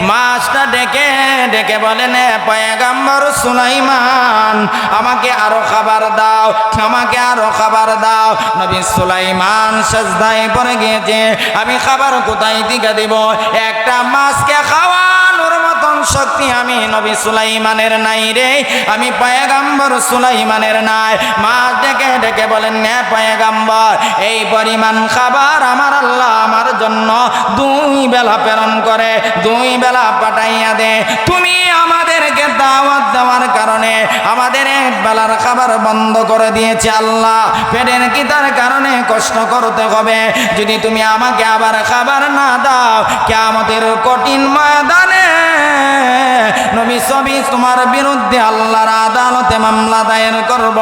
মাছটা ডেকে ডেকে বলেন, "এ পয়গাম্বর সুলাইমান, আমাকে আরও খাবার দাও, আমাকে আরও খাবার দাও। নবী সুলাইমান সাজদায় পড়ে গিয়েছে, আমি খাবার কোথায় থেকে দেব? একটা মাছকে মতন শক্তি আমি নবী সুলাইমানের নাই রে। আমি পয়গাম্বর সুলাইমানের নাই। মাছ ডেকে ডেকে বলেন, নে পয়গাম্বর, এই পরিমাণ খাবার আমার আল্লাহ আমার জন্য দুই বেলা প্রেরণ করে, দুই বেলা পাঠাইয়া দে। তুমি আমাদেরকে দাওয়াত দেওয়ার কারণে আমাদের এক বেলার খাবার বন্ধ করে দিয়েছে আল্লাহ। পেটের কিতার কারণে কষ্ট করতে হবে। যদি তুমি আমাকে আবার খাবার না দাও কেমতের কঠিন ময়দানে নবী সবই তোমার বিরুদ্ধে আল্লাহর আদালতে মামলা দায়ের করব।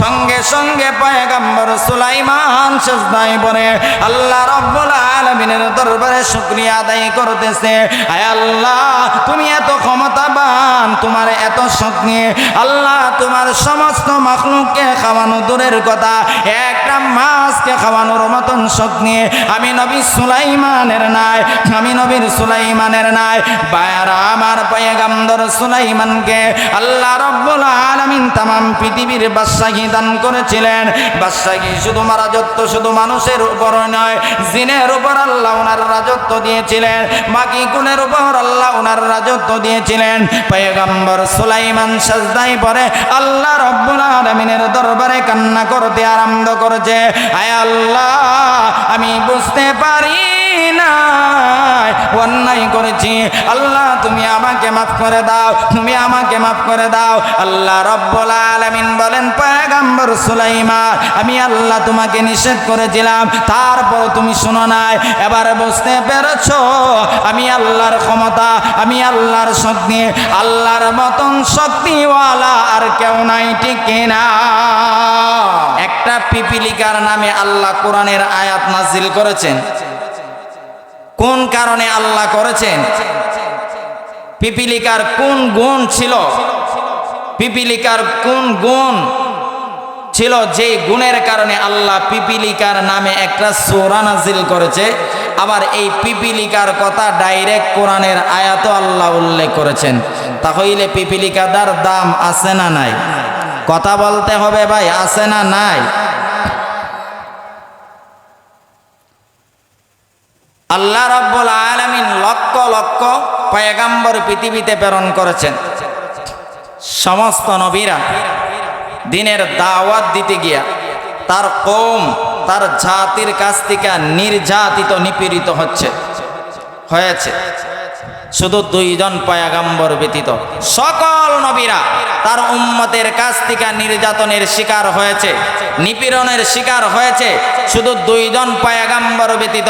সঙ্গে সঙ্গে পয়গাম্বর সুলাইমান শেষদায় পরে আল্লাহ রব্বুল আলামিনের দরবারে শুকরিয়া আদায় করতেছে। আয় আল্লাহ, তুমি এত ক্ষমতাবান, তোমার এত শক্তি আল্লাহ তোমার সমস্ত মাখলুককে খাওয়ানো দূরের কথা, একটা মাছকে খাওয়ানোর মতন শক্তি আমি নবী সুলাইমানের নাই, আমি নবীর সুলাইমানের নাই। বায়ারা, আমার পয়গাম্বর সুলাইমানকে আল্লাহ রব্বুল আলামিন তামাম পৃথিবীর বাদশাহী দান করেছিলেন। বাদশাহী শুধু রাজত্ব শুধু মানুষের উপর নয়, জিনের উপর আল্লাহ ওনার রাজত্ব দিয়েছিলেন। বাকি গুণের উপর আল্লাহ ওনার রাজত্ব দিয়েছিলেন। পয়গম্বর সুলাইমান সাজদাই পরে আল্লাহ রব্বুল আলামিনের দরবারে কান্না করতে আরম্ভ করেছে। আয় আল্লাহ, আমি বুঝতে পারি না অন্যায় করেছি। আল্লাহ, তুমি আমাকে মাফ করে দাও, তুমি আমাকে মাফ করে দাও। আল্লাহ রব্বুল আলামিন বলেন, পয়গাম্বর সুলাইমান, আমি আল্লাহ তোমাকে নিষেধ করেছিলাম তারপর তুমি শুনো নাই। এবারে বুঝতে পেরেছ, আমি আল্লাহর ক্ষমতা, আমি আল্লাহর শক্তি, আল্লাহর মতন শক্তিওয়ালা আর কেউ নাই, ঠিক কিনা একটা পিপিলিকার নামে আল্লাহ কোরআনের আয়াত নাজিল করেছেন। কোন কারণে আল্লাহ করেছেন? পিপিলিকার কোন গুণ ছিল? পিপিলিকার কোন গুণ ছিল যে গুণের কারণে আল্লাহ পিপিলিকার নামে একটা সোরা নাজিল করেছে? আবার এই পিপিলিকার কথা ডাইরেক্ট কোরআনের আয়াত আল্লাহ উল্লেখ করেছেন। তাহলে পিপিলিকাদার দাম আছে না নাই? কথা বলতে হবে ভাই, আছে না নাই? আল্লাহ রব্বুল আলমিন লক্ষ লক্ষ পয়গাম্বর পৃথিবীতে প্রেরণ করেছেন। সমস্ত নবীরা দিনের দাওয়াত দিতে গিয়া তার কম তার জাতির কাছ থেকে নির্যাতিত, নিপীড়িত হচ্ছে, হয়েছে। শুধু দুইজন পয়াগাম্বর ব্যতীত। সকল নবীরা তার উম্মতের কাছ থেকে নির্যাতনের শিকার হয়েছে, নিপীড়নের শিকার হয়েছে। শুধু দুইজন পয়াগাম্বর ব্যতীত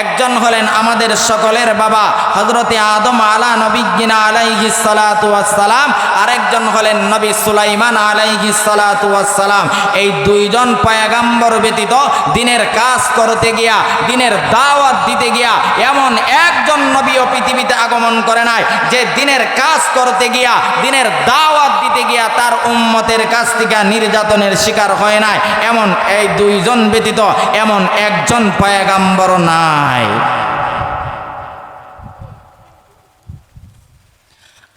একজন হলেন আমাদের সকলের বাবা হজরতে আদম আলা নবীনা আলাইহি সালাতু সালাম আরেকজন হলেন নবী সুলাইমান আলাইহি সালাতু সালাম এই দুইজন পয়াগাম্বর ব্যতীত দিনের কাজ করতে গিয়া, দিনের দাওয়াত দিতে গিয়া, এমন একজন নবীও পৃথিবীতে আগমন করে নাই যে দিনের কাজ করতে গিয়া, দিনের দাওয়াত দিতে গিয়া তার উম্মতের কাছ থেকে নির্যাতনের শিকার হয় নাই। এমন এই দুইজন ব্যতীত এমন একজন পয়াগাম্বর নাই।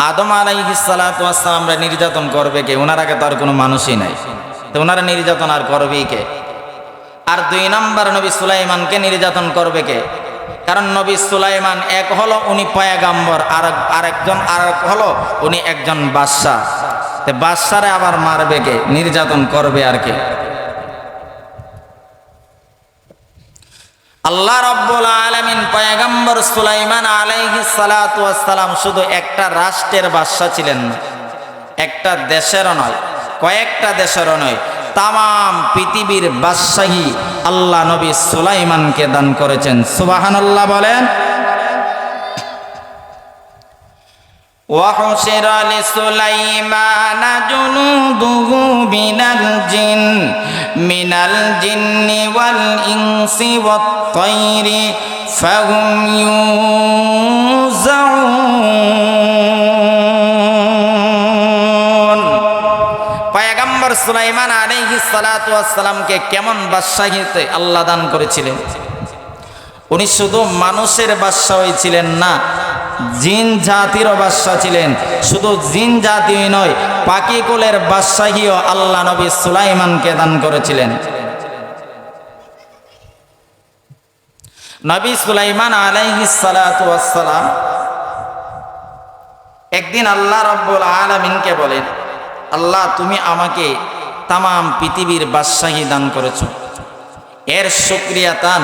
আদম আলাইহিসালামরা নির্যাতন করবে কে? ওনার আগে তো আর কোনো মানুষই নাই। তো ওনারা নির্যাতন আর করবেই কে? আর দুই নম্বর নবী সুলাইমানকে নির্যাতন করবে কে? কারণ নবী সুলাইমান এক হলো উনি পয়াগাম্বর আর আরেকজন আর এক হলো উনি একজন বাদশাহ। বাদশারে আবার মারবে কে? নির্যাতন করবে আর কে? আল্লাহ রব্বুল আলমিন পয়গম্বর সুলাইমান আলাইহি সালাম শুধু একটা রাষ্ট্রের বাদশা ছিলেন না, একটা দেশেরও নয়, কয়েকটা দেশেরও নয়। তাম পৃথিবীর বাদশাহী আল্লাহ নবী সুলাইমানকে দান করেছেন সুবাহান আল্লাহ বলেন وحشر لسليمان جنوده من الجن من الجن والإنس والطير فهم يوزعون পয়গম্বর সুলাইমান আলাইহি সালাতামকে কেমন বাদশাহীতে আল্লাহ দান করেছিলেন? উনি শুধু মানুষের বাদশাহ ছিলেন না, জিন জাতিরও বাদশাহ ছিলেন। শুধু জিন জাতি নয়, পাখি কুলের বাদশাহীও আল্লাহ নবী সুলাইমানকে দান করেছিলেন। নবী সুলাইমান আলাইহিস সালাতু ওয়াসসালাম একদিন আল্লাহ রব্বুল আলমিনকে বলেন, আল্লাহ, তুমি আমাকে তামাম পৃথিবীর বাদশাহী দান করেছ। এর সুক্রিয়া তান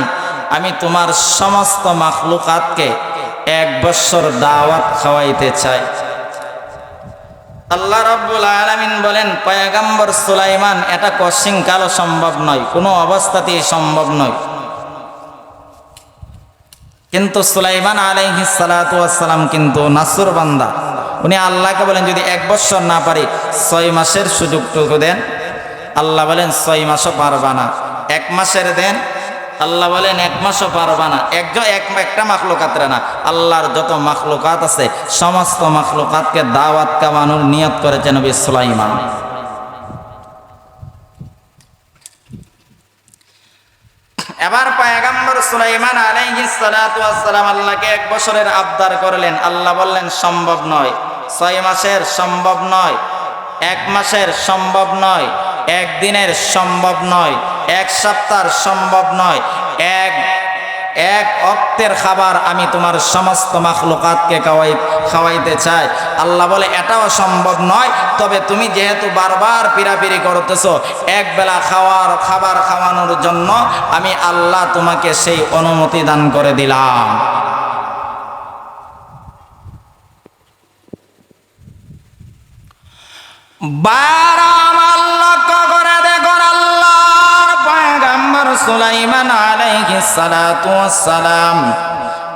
আমি তোমার সমস্ত মাখলুকাতকে এক বৎসর দাওয়াত খাওয়াইতে চাই। আল্লাহ রব্বুল আলমিন বলেন, পয়াগাম্বর সুলাইমান, এটা কশিং কালো সম্ভব নয়, কোনো অবস্থাতেই সম্ভব নয়। কিন্তু সুলাইমান আলাইহি সালাম কিন্তু নাসুর বান্দা। উনি আল্লাহকে বলেন, যদি এক বছর না পারি, ছয় মাসের সুযোগটুকু দেন। আল্লাহ বলেন ছয় মাসও পারবা না। এক মাসের দেন, আল্লাহ বলেন এক মাসও পারবা না। একজন এক একটা মাখলুকাতরে না। আল্লাহর যত মাখলুকাত আছে, সমস্ত মাখলুকাতকে দাওয়াত কামানোর নিয়ত করেছেন নবী সুলাইমান। এবার পায়গাম্বর সুলাইমান আলাইহিস সালাতু ওয়াসসালাম আল্লাহকে এক বছরের আবদার করলেন। আল্লাহ বললেন, সম্ভব নয়। ছয় মাসের সম্ভব নয়। এক মাসের সম্ভব নয়। একদিনের সম্ভব নয়, এক সপ্তাহের সম্ভব নয়, এক এক অক্তের খাবার আমি তোমার সমস্ত মাখলুকাতকে খাওয়াই, খাওয়াইতে চাই। আল্লাহ বলে, এটাও সম্ভব নয়, তবে তুমি যেহেতু বারবার পিরাপিরি করতেছো, এক বেলা খাওয়ার, খাবার খাওয়ানোর জন্য আমি আল্লাহ তোমাকে সেই অনুমতি দান করে দিলাম। বারাম সুলাইমান আলাইহিস সালাতু ওয়াসসালাম,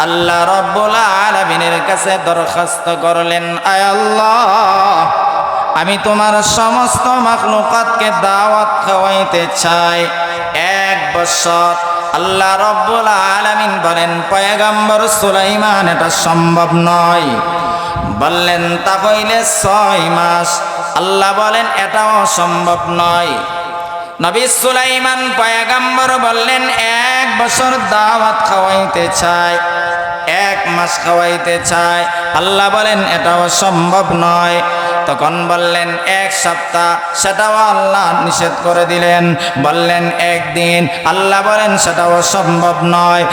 আল্লাহ রব্বুল আলামিনের কাছে দরখাস্ত করলেন, আয় আল্লাহ, আমি তোমার সমস্ত মাখলুকাতকে দাওয়াত খাওয়াইতে চাই। এক বছর আল্লাহ রব্বুল আলামিন বলেন, পয়গাম্বর সুলাইমান, এটা সম্ভব নয়। বললেন, তা হইলে ছয় মাস। আল্লাহ বলেন, এটাও সম্ভব নয়। নবী সুলাইমান পয়াগাম্বর বললেন, এক বছর দাওয়াত খাওয়াইতে চায় এক মাস খাওয়াইতে চায় আল্লাহ বলেন, এটাও সম্ভব নয়। তখন বললেন, এক সপ্তাহ। সেটাও আল্লাহ নিষেধ করে দিলেন। বললেন, একদিন। আল্লাহ বলেন, সেটাও সম্ভব নয়।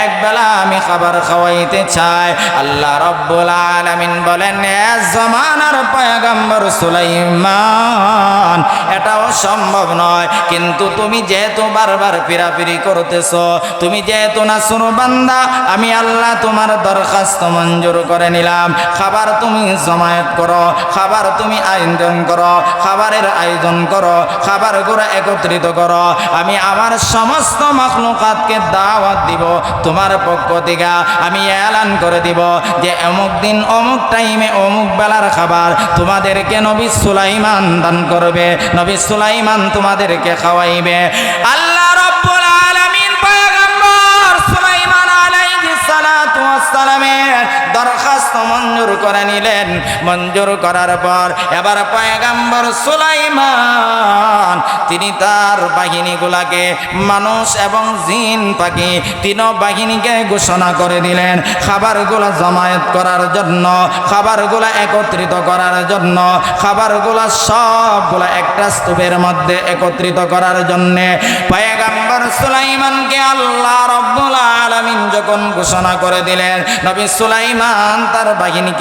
এক বেলা আমি খাবার খাওয়াইতে চাই। আল্লাহ রব্বুল আলামিন বলেন, এ জমানার পয়গম্বর সুলাইমান এটাও সম্ভব নয়। কিন্তু তুমি যেহেতু বারবার ফিরাফিরি করতেছ, তুমি যেহেতু না শুনো বান্দা, আমি আল্লাহ তোমার দরখাস্ত মঞ্জুর করে নিলাম। খাবার তুমি জমায়েত করো, খাবার তুমি আয়োজন করো, খাবারের আয়োজন করো, খাবার খাবারগুলো একত্রিত করো। আমি আমার সমস্ত মখলুকাতকে দাওয়াত দিব, তোমার পক্ষ থেকে আমি এলান করে দিব যে অমুক দিন অমুক টাইমে অমুক বেলার খাবার তোমাদেরকে নবী সুলাইমান দান করবে। নবী সুলাইমান তোমাদেরকে খাওয়াইবে। আল্লাহ করে নিলেন। মঞ্জুর করার পর এবার পয়গাম্বর সুলাইমান, তিনি তার বাহিনীগুলাকে মানুষ এবং জিন পাখি তিন বাহিনীকে ঘোষণা করে দিলেন। খাবারগুলা জমায়েত করার জন্য, খাবারগুলা একত্রিত করার জন্য, খাবারগুলা সবগুলা একটা স্তূপের মধ্যে একত্রিত করার জন্যে পয়গাম্বর সুলাইমানকে আল্লাহ রব্বুল আলামিন যখন ঘোষণা করে দিলেন, নবী সুলাইমান তার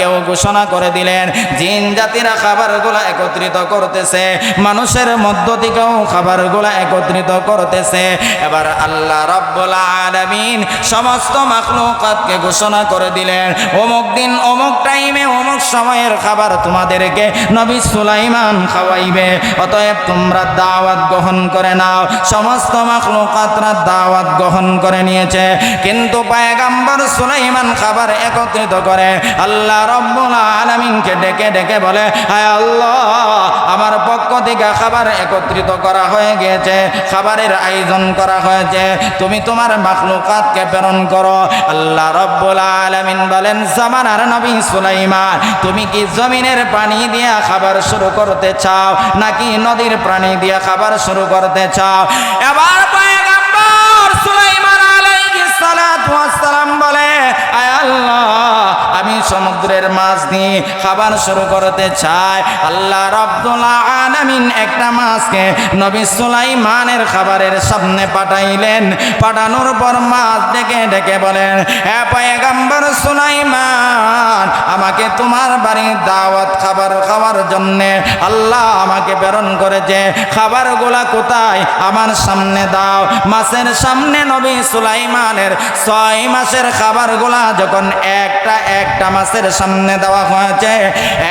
বাহিনীকেও ঘোষণা করে দিলেন, জিন জাতিরা খাবারগুলো একত্রিত করতেছে, মানুষের মধ্য থেকেও খাবারগুলো একত্রিত করতেছে। এবার আল্লাহ রব্বুল আলামিন সমস্ত মাখলুকাতকে ঘোষণা করে দিলেন, অমুক দিন অমুক টাইমে অমুক সময়ের খাবার তোমাদেরকে নবী সুলাইমান খাওয়াইবে, অতএব তোমরা দাওয়াত গ্রহণ করে নাও। সমস্ত মাখলুকাতরা দাওয়াত গ্রহণ করে নিয়েছে, কিন্তু পায়গাম্বর সুলাইমান খাবার একত্রিত করে, আল্লাহ ডেকে ডেকে বলে, হায় আল্লাহ, আমার পক্ষ থেকে খাবার একত্রিত করা হয়ে গিয়েছে, খাবারের আয়োজন করা হয়েছে, তুমি তোমার মাখলুকাতকে প্রেরণ করো। আল্লাহ রব্বুল আলামিন বলেন, জামানার নবী সুলাইমান, তুমি কি জমিনের পানি দিয়ে খাবার শুরু করতে চাও, নাকি নদীর পানি দিয়ে খাবার শুরু করতে চাও? এবার সমুদ্রের মাছ দিয়ে খাবার শুরু করতে চাই আল্লাহ রব্দুল আলামিন একটা মাছকে নবী সুলাইমানের খাবারের সামনে পাঠাইলেন। পাঠানোর পর মাছ ডেকে ডেকে বলেন হ্যাঁ সুলাইমান, আমাকে তোমার বাড়ির দাওয়াত খাবার খাওয়ার জন্যে আল্লাহ আমাকে প্রেরণ করেছে। খাবারগুলা কোথায়? আমার সামনে দাও। মাছের সামনে নবী সুলাইমানের ছয় মাসের খাবারগুলা যখন একটা একটা মাছের সামনে দেওয়া হয়েছে।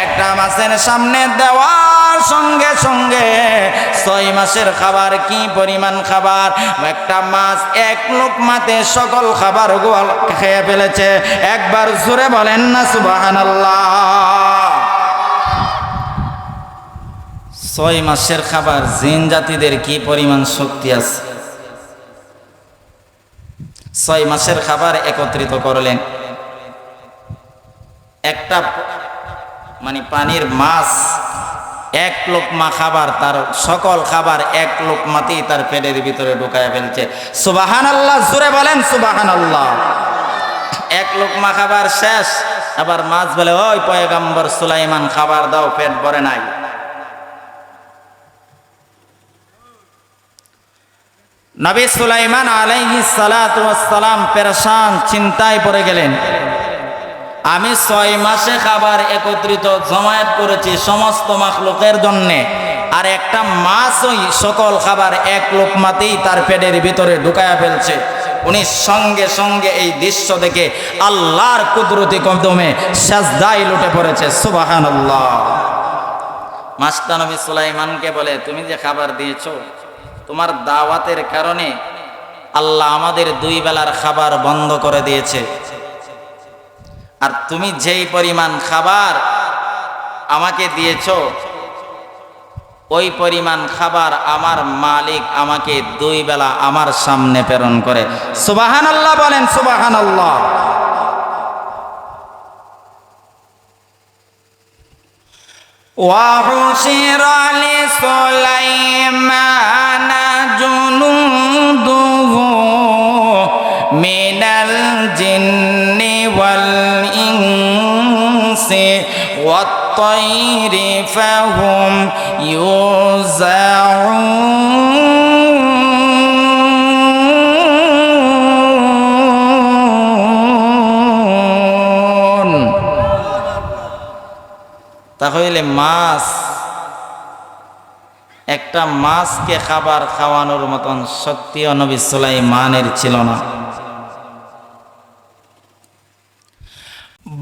একটা মাছের সামনে দেওয়ার সঙ্গে সঙ্গে ছয় মাসের খাবার কি পরিমাণ খাবার? একটা মাছ এক লোক মাতে সকল খাবার গোয়াল খেয়ে ফেলেছে। একবার জোরে বলেন না সুবাহান ছয় মাসের খাবার জিন জাতিদের কি পরিমাণ শক্তি আছে? ছয় মাসের খাবার একত্রিত করলেন। একটা মানে পানির মাছ, এক লোকমা খাবার, তার সকল খাবার এক লোকমাতেই তার পেটের ভিতরে ঢুকায় ফেলছে। সুবাহান আল্লাহ জুড়ে বলেন সুবাহান আল্লাহ এক লোকমা খাবার শেষ, আবার মাছ বলে, ওই পয়গাম্বর সুলাইমান, খাবার দাও, পেট ভরে নাই। নবী সুলাইমান আলাইহি সালাম পেরেশান, চিন্তায় পড়ে গেলেন। আমি ছয় মাসে খাবার একত্রিত জমায়েত করেছি সমস্ত মাখলুকের জন্যে। আর একটা মাছ ওই সকল খাবার এক লোকমাতেই তার পেটের ভিতরে ঢুকায়া ফেলছে। উনি সঙ্গে সঙ্গে এই দৃশ্য দেখে আল্লাহর কুদরতি কদমে সাজদাই লুটে পড়েছে। সুবাহান আল্লাহ মাস্তা নবী সুলাইমানকে বলে, তুমি যে খাবার দিয়েছ, তোমার দাওয়াতের কারণে আল্লাহ আমাদের দুই বেলার খাবার বন্ধ করে দিয়েছে। আর তুমি যেই পরিমাণ খাবার আমাকে দিয়েছ ওই পরিমাণ খাবার আমার মালিক আমাকে দুই বেলা আমার সামনে প্রেরণ করে সুবাহান আল্লাহ বলেন সুবাহান আল্লাহ وحشر لسليمان جنوده من الجن والإنس والطير فهم يوزعون তাহলে মাছ একটা মাছকে খাবার খাওয়ানোর মতন শক্তি নবী সুলাইমানের ছিল না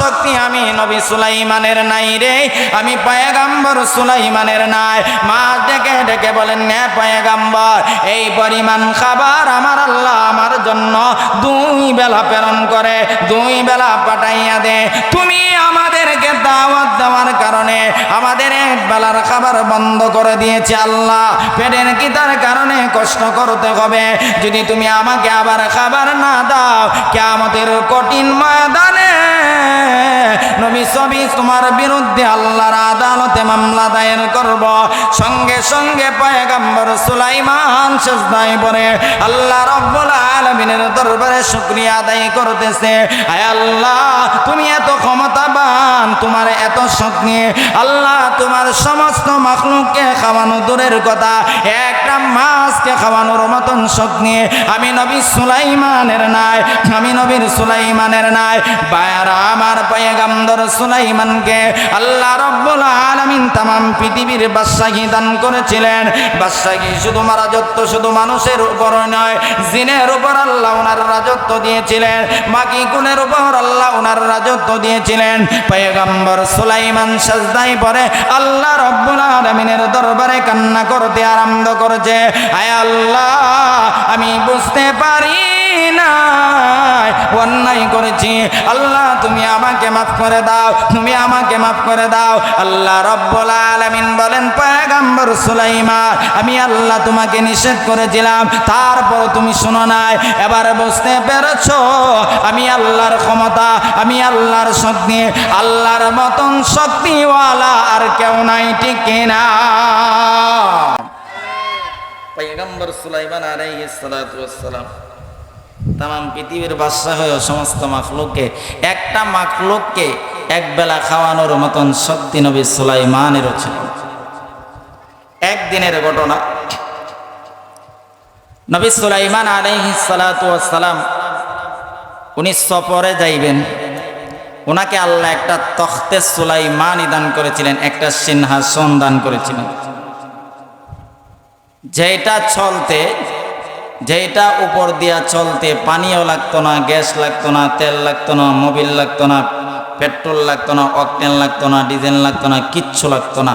শক্তি আমি নবী সুলাইমানের নাই রে। আমি পয়গাম্বর সুলাইমানের নাই। মাছ ডেকে ডেকে বলেন, নে পয়গাম্বর, এই পরিমাণ খাবার আমার আল্লাহ আমার জন্য দুই বেলা প্রেরণ করে, দুই বেলা পাঠাইয়া দে। তুমি আমাদেরকে দাওয়াত দেওয়ার কারণে আমাদের এক বেলার খাবার বন্ধ করে দিয়েছে আল্লাহ। পেটের কিতার কারণে কষ্ট করতে হবে। যদি তুমি আমাকে আবার খাবার না দাও কেমতের কঠিন ময়দানে নবী সবই তোমার বিরুদ্ধে আল্লাহর আদালতে মামলা দায়ের করব। সঙ্গে সঙ্গে পয়গাম্বর সুলাইমান সেজদায় আল্লাহ রব্বুল আলামিনের দরবারে শুকরিয়া আদায় করতেছে। আয় আল্লাহ, তুমি এত ক্ষমতাবান, তোমার এত শক্তি আল্লাহ, তোমার সমস্ত মাখলুককে খাওয়ানো দূরের কথা। একটা মাছকে খাওয়ানোর মতন শক্তি আমি নবী সুলাইমানের নাই, আমি নবীর সুলাইমানের নাই। বায়ারা আমার পয়গাম্বর সুলাইমানকে আল্লাহ রব্বুল আলামিন তামাম পৃথিবীর বাদশাহী দান করেছিলেন। বাদশাহী শুধু রাজত্ব শুধু মানুষের উপর নয়, জিনের উপর আল্লাহ ওনার রাজত্ব দিয়েছিলেন, বাকি কুলের উপর আল্লাহ ওনার রাজত্ব দিয়েছিলেন। পয়গম্বর সুলাইমান সাজদাই পরে আল্লাহ রব্বুল আলামিনের দরবারে কান্না করতে আরম্ভ করেছে। আয় আল্লাহ, আমি বুঝতে পারি অন্যায় করেছি। আল্লাহ, তুমি আমাকে মাফ করে দাও, তুমি আমাকে মাফ করে দাও। আল্লাহ রব্বুল আলামিন বলেন, পয়গম্বর সুলাইমান, আমি আল্লাহ তোমাকে নিষেধ করেছিলাম, তারপর তুমি শোনো নাই। এবার বুঝতে পেরেছ, আমি আল্লাহর ক্ষমতা, আমি আল্লাহর শক্তি, আল্লাহর মতন শক্তিওয়ালা আর কেউ নাই, ঠিক কিনা পয়গম্বর সুলাইমান আলাইহিস সালাতু ওয়াসসালাম তাম পৃথিবীর বাদশাহ হয়ে সমস্ত মাখলুককে, একটা মাখলুককে এক বেলা খাওয়ানোর মতন শক্তি নবী সুলাইমানেরও ছিল। একদিনের ঘটনা। নবী সুলাইমান ওয়াসসালাম, উনি সফরে যাইবেন। ওনাকে আল্লাহ একটা তখতে সুলাইমানই দান করেছিলেন, একটা সিংহাসন দান করেছিলেন। যেটা চলতে যেটা উপর দিয়া চলতে পানিও লাগতো না, গ্যাস লাগতো না, তেল লাগতো না, মোবিল লাগতো না, পেট্রোল লাগতো না, অকটেন লাগতো না, ডিজেল লাগতো না, কিচ্ছু লাগতো না।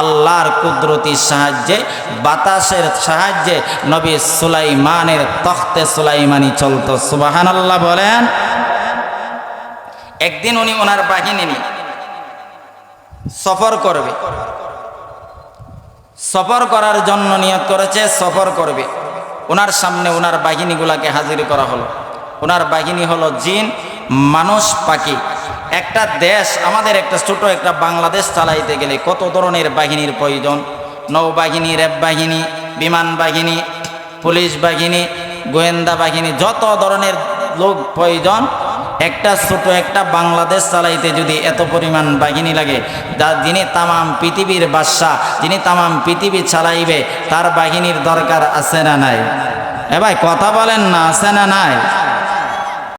আল্লাহর কুদরতির সাহায্যে, বাতাসের সাহায্যে নবী সুলাইমানের তখতে সুলাইমানি চলতো। সুবাহান আল্লাহ বলেন। একদিন উনি ওনার বাহিনী সফর করবে। সফর করার জন্য নিয়োগ করেছে, সফর করবে। ওনার সামনে ওনার বাহিনীগুলাকে হাজির করা হলো। ওনার বাহিনী হলো জিন, মানুষ, পাখি। একটা দেশ, আমাদের একটা ছোট একটা বাংলাদেশ চালাইতে গেলে কত ধরনের বাহিনীর প্রয়োজন? নৌবাহিনী র্যাব বাহিনী, বিমান বাহিনী, পুলিশ বাহিনী, গোয়েন্দা বাহিনী, যত ধরনের লোক প্রয়োজন একটা ছোট একটা বাংলাদেশ চালাইতে যদি এত পরিমাণ বাহিনী লাগে, যা যিনি তামাম পৃথিবীর বাদশাহ, যিনি তামাম পৃথিবী চালাইবে, তার বাহিনীর দরকার আছে না নাই? এ ভাই, কথা বলেন না, আছে না নাই?